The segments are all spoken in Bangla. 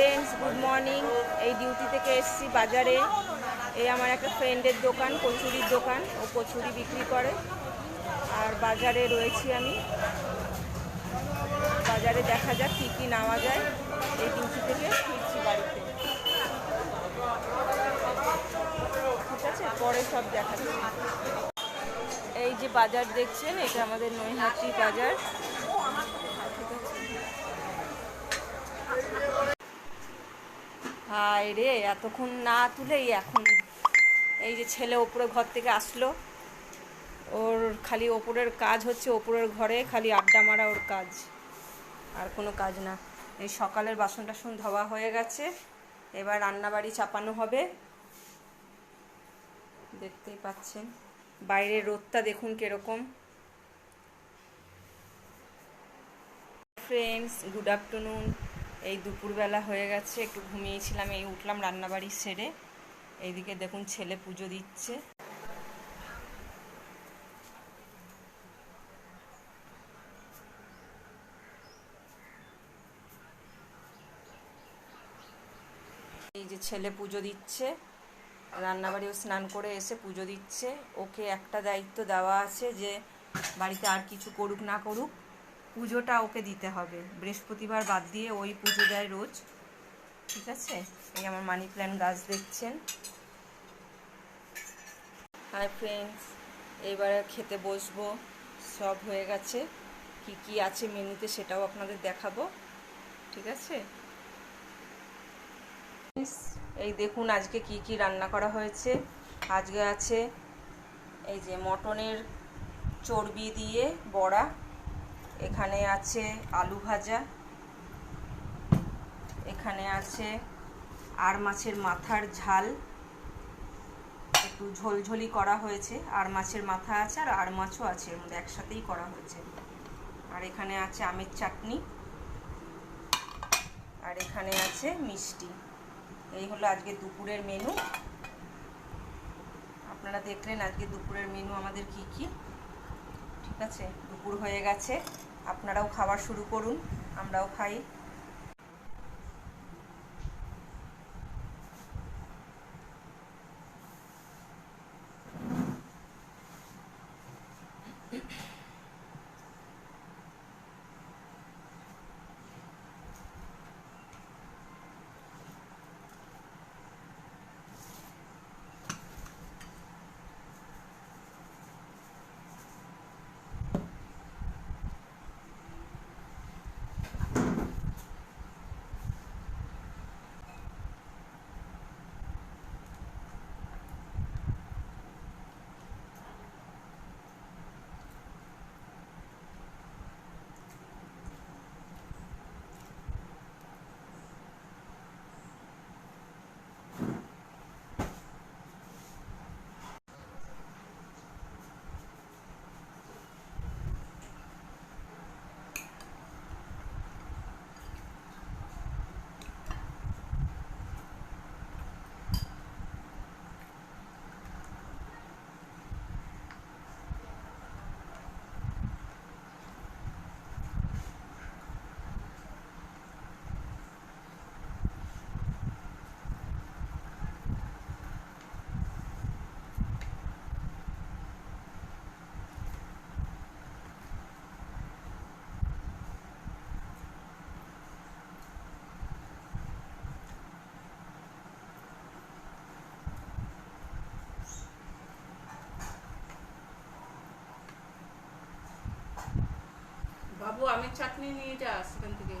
ফ্রেন্ডস গুড মর্নিং এই ডিউটি থেকে এসেছি বাজারে। এই আমার একটা ফ্রেন্ডের দোকান, কচুরির দোকান। ও কচুরি বিক্রি করে। আর বাজারে রয়েছি আমি। বাজারে দেখা যাক কী কী নেওয়া যায় এই ডিউটি থেকে ফিরছি বাড়িতে। ঠিক আছে? পরে সব দেখা এই যে বাজার দেখছেন, এটা আমাদের নৈহাটি বাজার। হায় রে, এতক্ষণ না তুলেই এখন এই যে ছেলে ওপরে ঘর থেকে আসলো। ওর খালি ওপরের কাজ হচ্ছে ওপরের ঘরে, খালি আড্ডা মারা ওর কাজ। আর কোনো কাজ না। এই সকালের বাসন টাসন ধোয়া হয়ে গেছে। এবার রান্নাবাড়ি চাপানো হবে। দেখতেই পাচ্ছেন, বাইরের রোদটা দেখুন কীরকম। ফ্রেন্ডস গুড আফটারনুন এই দুপুরবেলা হয়ে গেছে, একটু ঘুমিয়েছিলাম, এই উঠলাম রান্নাবাড়ি সেরে। এইদিকে দেখুন ছেলে পুজো দিচ্ছে। এই যে ছেলে পুজো দিচ্ছে, রান্নাবাড়িও স্নান করে এসে পুজো দিচ্ছে। ওকে একটা দায়িত্ব দেওয়া আছে যে, বাড়িতে আর কিছু করুক না করুক। পুজোটা ওকে দিতে হবে। বৃহস্পতিবার বাদ দিয়ে ওই পুজো দেয় রোজ। ঠিক আছে? এই আমার মানি প্ল্যান্ট গাছ দেখছেন। হাই ফ্রেন্ডস এবারে খেতে বসবো। সব হয়ে গেছে। কি কি আছে মেনুতে সেটাও আপনাদের দেখাবো। ঠিক আছে? এই দেখুন আজকে কি কি রান্না করা হয়েছে। আজকে আছে এই যে মটনের চর্বি দিয়ে বড়া। এখানে আছে আলু ভাজা, এখানে আছে আর মাছের মাথার ঝাল। একটু ঝোলঝোলি করা হয়েছে, আর মাছের মাথা আছে আর আর মাছও আছে, এর মধ্যে একসাথেই করা হয়েছে। আর এখানে আছে আমের চাটনি, আর এখানে আছে মিষ্টি। এই হলো আজকে দুপুরের মেনু। আপনারা দেখলেন আজকে দুপুরের মেনু আমাদের কি কি? ঠিক আছে, দুপুর হয়ে গেছে। আপনারাও খাওয়া শুরু করুন আমরাও খাই। বাবু আমের চাটনি নিয়ে যা সেখান থেকে।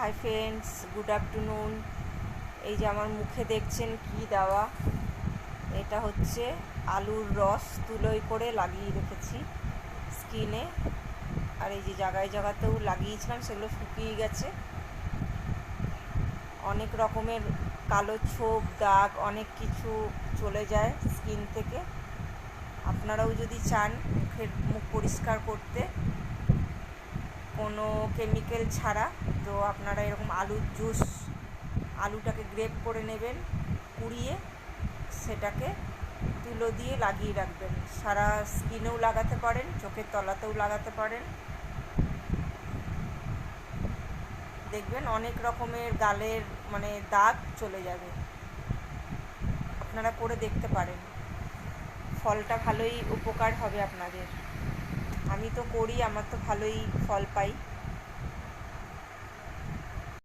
হাই ফ্রেন্ডস গুড আফটারনুন এই যে আমার মুখে দেখছেন কি দেওয়া? এটা হচ্ছে আলুর রস তুলোই করে লাগিয়ে রেখেছি স্কিনে আর এই যে জায়গায় জায়গাতেও লাগিয়েছিলাম, সেগুলো শুকিয়ে গেছে। অনেক রকমের কালো ছোপ, দাগ, অনেক কিছু চলে যায় স্কিন থেকে। আপনারাও যদি চান মুখের মুখ পরিষ্কার করতে, কোনো কেমিক্যাল ছাড়া তো আপনারা এরকম আলুর জুস, আলুটাকে গ্রেপ করে নেবেন, কুড়িয়ে সেটাকে তুলো দিয়ে লাগিয়ে রাখবেন। সারা স্কিনেও লাগাতে পারেন, চোখের তলাতেও লাগাতে পারেন। দেখবেন অনেক রকমের গালের মানে দাগ চলে যাবে। আপনারা করে দেখতে পারেন। ফলটা ভালোই উপকার হবে আপনাদের। আমি তো করি, আমার তো ভালোই ফল পাই।